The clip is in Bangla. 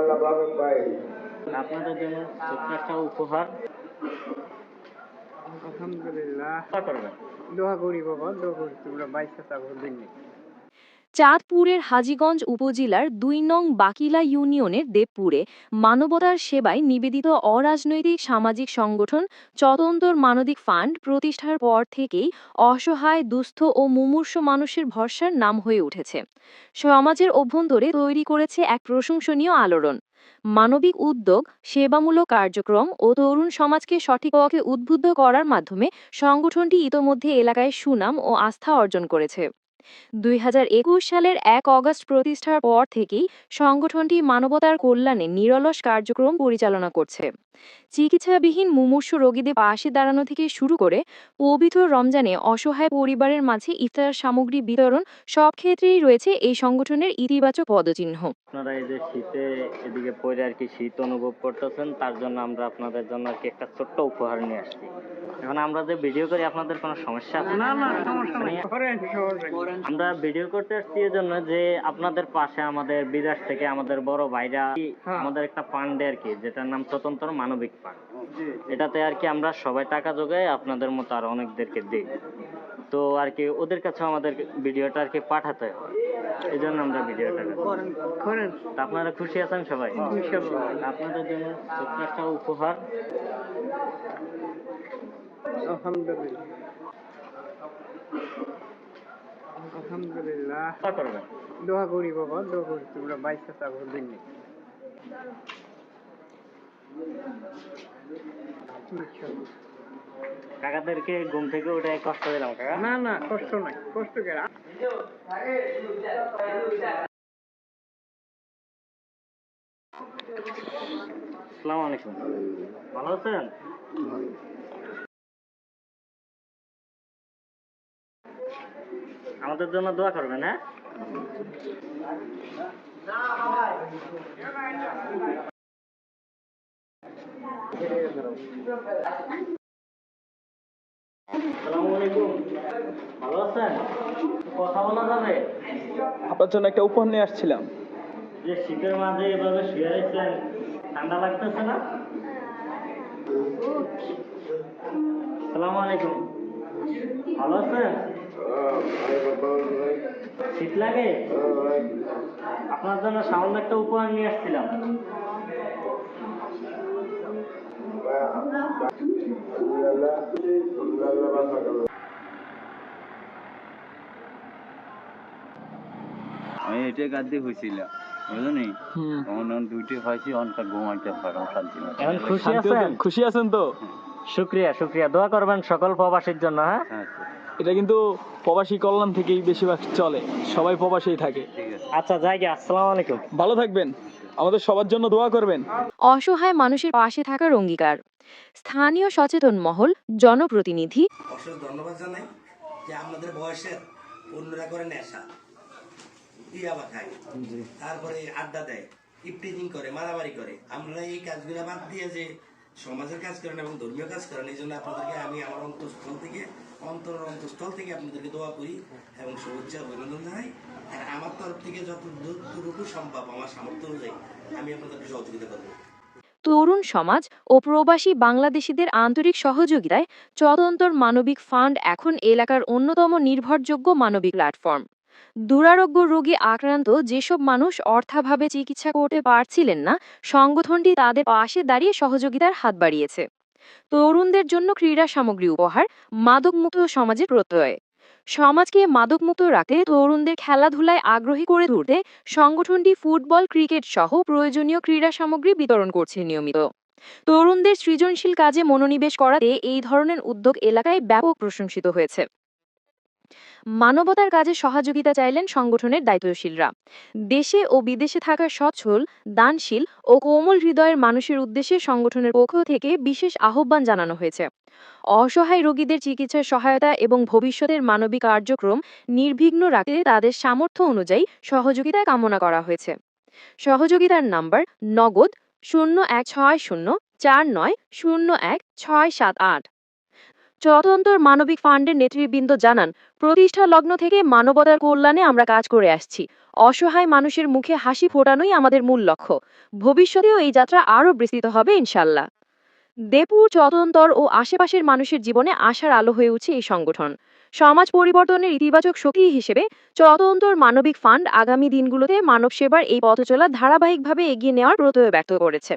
আল্লাহ ভাবে পাই আপনাদের জন্য ছোট্ট একটা উপহার। আলহামদুলিল্লাহ। দোয়া করি বাবা দোয়া করি তোমরা বাইসা থাকো দিল্লি চাঁদপুরের হাজীগঞ্জ উপজেলার দুই নং বাকিলা ইউনিয়নের দেবপুরে মানবতার সেবায় নিবেদিত অরাজনৈতিক সামাজিক সংগঠন চতন্তর মানবিক ফান্ড প্রতিষ্ঠার পর থেকেই অসহায়, দুস্থ ও মুমূর্ষ মানুষের ভরসার নাম হয়ে উঠেছে। সমাজের অভ্যন্তরে তৈরি করেছে এক প্রশংসনীয় আলোড়ন। মানবিক উদ্যোগ, সেবামূলক কার্যক্রম ও তরুণ সমাজকে সঠিক পথে উদ্বুদ্ধ করার মাধ্যমে সংগঠনটি ইতোমধ্যে এলাকায় সুনাম ও আস্থা অর্জন করেছে। দুই হাজার একুশ সালের এক অগস্ট প্রতিষ্ঠার পর থেকেই সংগঠনটি মানবতার কল্যাণে নিরলস কার্যক্রম পরিচালনা করছে। চিকিৎসাবিহীন মুমূর্ষু রোগীদের পাশে দাঁড়ানো থেকে শুরু করে পবিত্র রমজানে অসহায় পরিবারের মাঝে ইফতার সামগ্রী বিতরণ সব ক্ষেত্রেই রয়েছে এই সংগঠনের ইতিবাচক পদচিহ্ন। আপনারা এই যে শীতে এদিকে পড়ে আর কি শীত অনুভব করতেছেন, তার জন্য আমরা আপনাদের জন্য আর কি একটা ছোট্ট উপহার নিয়ে আসছি। এখন আমরা যে ভিডিও করি আপনাদের কোনো সমস্যা না না সমস্যা নেই। সমস্যা আমরা ভিডিও করতে আসছি এই জন্য যে আপনাদের পাশে আমাদের বিদেশ থেকে আমাদের বড় ভাইরা হ্যাঁ। আমাদের একটা ফান্ডে আর কি যেটার নাম স্বতন্ত্র মানবিক ফান্ড এটাতে আর কি আমরা সবাই টাকা যোগাই আপনাদের মতো আর অনেকদেরকে দিই। তো আর কি ওদের কাছে আমাদের ভিডিওটা আর কি পাঠাতে হয়। এই জন্য আমরা ভিডিওটা করেন আপনারা খুশি আছেন সবাই? আপনাদের জন্য ছোট্ট একটা উপহার। আলহামদুলিল্লাহ। আলহামদুলিল্লাহ দোয়া করি বাবা দোয়া করি তোমরা বাইসা থাকো দিল্লি কাকাদেরকে ঘুম থেকে উঠে কষ্ট দিলাম কাকা? না না কষ্ট নাই কষ্ট কে আসসালামু আলাইকুম। ভালো আছেন? আমাদের জন্য দোয়া করবেন হ্যাঁ? ভালো আছেন? কথা বলা যাবে? আপনার জন্য একটা উপহার নিয়ে আসছিলাম। যে শীতের মাঝে এভাবে শুয়ে রয়েছেন ঠান্ডা লাগতেছে না? আসসালামু আলাইকুম। ভালো আছেন? শীত লাগে? আপনার জন্য সামান্য একটা উপহার নিয়ে আসছিলাম। আমি এটা গাদ্দি হয়েছিল বুঝলি তখন যখন দুইটি হয়েছি অনকা ঘুমাইতে পারো শান্তি এখন খুশি আছেন? খুশি আছেন তো? শুক্রিয়া শুক্রিয়া। দোয়া করবেন সকল প্রবাসীর জন্য হ্যাঁ? হ্যাঁ এটা কিন্তু প্রবাসী কল্যাণ থেকেই বেশিরভাগ চলে। সবাই প্রবাসেই থাকে। আচ্ছা যাই আসসালামু আলাইকুম। ভালো থাকবেন। আমাদের সবার জন্য দোয়া করবেন। অসহায় মানুষের পাশে থাকার অঙ্গীকার। স্থানীয় সচেতন মহল জনপ্রতিনিধি। অশেষ ধন্যবাদ জানাই যে আপনাদের বয়সের অন্যরা করে নেশা ইয়াবা খায় তারপরে আড্ডা দেয় ইপটিজিং করে মারামারি করে। আমরা এই কাজগুলো বাদ দিয়ে যে সমাজের কাজ করেন এবং ধর্মীয় কাজ করেন এই জন্য আপনাদেরকে আমি আমার অন্তঃস্থল থেকে অন্তর অন্তঃস্থল থেকে আপনাদেরকে দোয়া করি এবং শুভেচ্ছা অভিনন্দন জানাই। আর আমার তরফ থেকে যত যতটুকু সম্ভব আমার সামর্থ্য অনুযায়ী আমি আপনাদেরকে সহযোগিতা করব। তরুণ সমাজ ও প্রবাসী বাংলাদেশিদের আন্তরিক সহযোগিতায় চতন্তর মানবিক ফান্ড এখন এলাকার অন্যতম নির্ভরযোগ্য মানবিক প্ল্যাটফর্ম। দুরারোগ্য রোগী আক্রান্ত যেসব মানুষ অর্থাভাবে চিকিৎসা করতে পারছিলেন না, সংগঠনটি তাদের পাশে দাঁড়িয়ে সহযোগিতার হাত বাড়িয়েছে। তরুণদের জন্য ক্রীড়া সামগ্রী উপহার, মাদকমুক্ত সমাজের প্রত্যয়। সমাজকে মাদকমুক্ত রাখতে তরুণদের খেলাধুলায় আগ্রহী করে তুলতে সংগঠনটি ফুটবল, ক্রিকেট সহ প্রয়োজনীয় ক্রীড়া সামগ্রী বিতরণ করছে নিয়মিত। তরুণদের সৃজনশীল কাজে মনোনিবেশ করাতে এই ধরনের উদ্যোগ এলাকায় ব্যাপক প্রশংসিত হয়েছে। মানবতার কাজে সহযোগিতা চাইলেন সংগঠনের দায়িত্বশীলরা। দেশে ও বিদেশে থাকা সচ্ছল, দানশীল ও কোমল হৃদয়ের মানুষের উদ্দেশ্যে সংগঠনের পক্ষ থেকে বিশেষ আহ্বান জানানো হয়েছে। অসহায় রোগীদের চিকিৎসার সহায়তা এবং ভবিষ্যতের মানবিক কার্যক্রম নির্বিঘ্ন রাখতে তাদের সামর্থ্য অনুযায়ী সহযোগিতা কামনা করা হয়েছে। সহযোগিতার নাম্বার নগদ শূন্য এক ছয় শূন্য চার নয় শূন্য এক ছয় সাত আট। চতন্তর মানবিক ফান্ডের নেতৃবৃন্দ জানান, প্রতিষ্ঠা লগ্ন থেকে মানবতার কল্যাণে আমরা কাজ করে আসছি। অসহায় মানুষের মুখে হাসি ফোটানোই আমাদের মূল লক্ষ্য। ভবিষ্যতেও এই যাত্রা আরও বিস্তৃত হবে ইনশাল্লাহ দেপুর চতন্তর ও আশেপাশের মানুষের জীবনে আশার আলো হয়ে উঠছে এই সংগঠন। সমাজ পরিবর্তনের ইতিবাচক শক্তি হিসেবে চতন্তর মানবিক ফান্ড আগামী দিনগুলোতে মানব সেবার এই পথচলা ধারাবাহিকভাবে এগিয়ে নেওয়ার প্রত্যয় ব্যক্ত করেছে।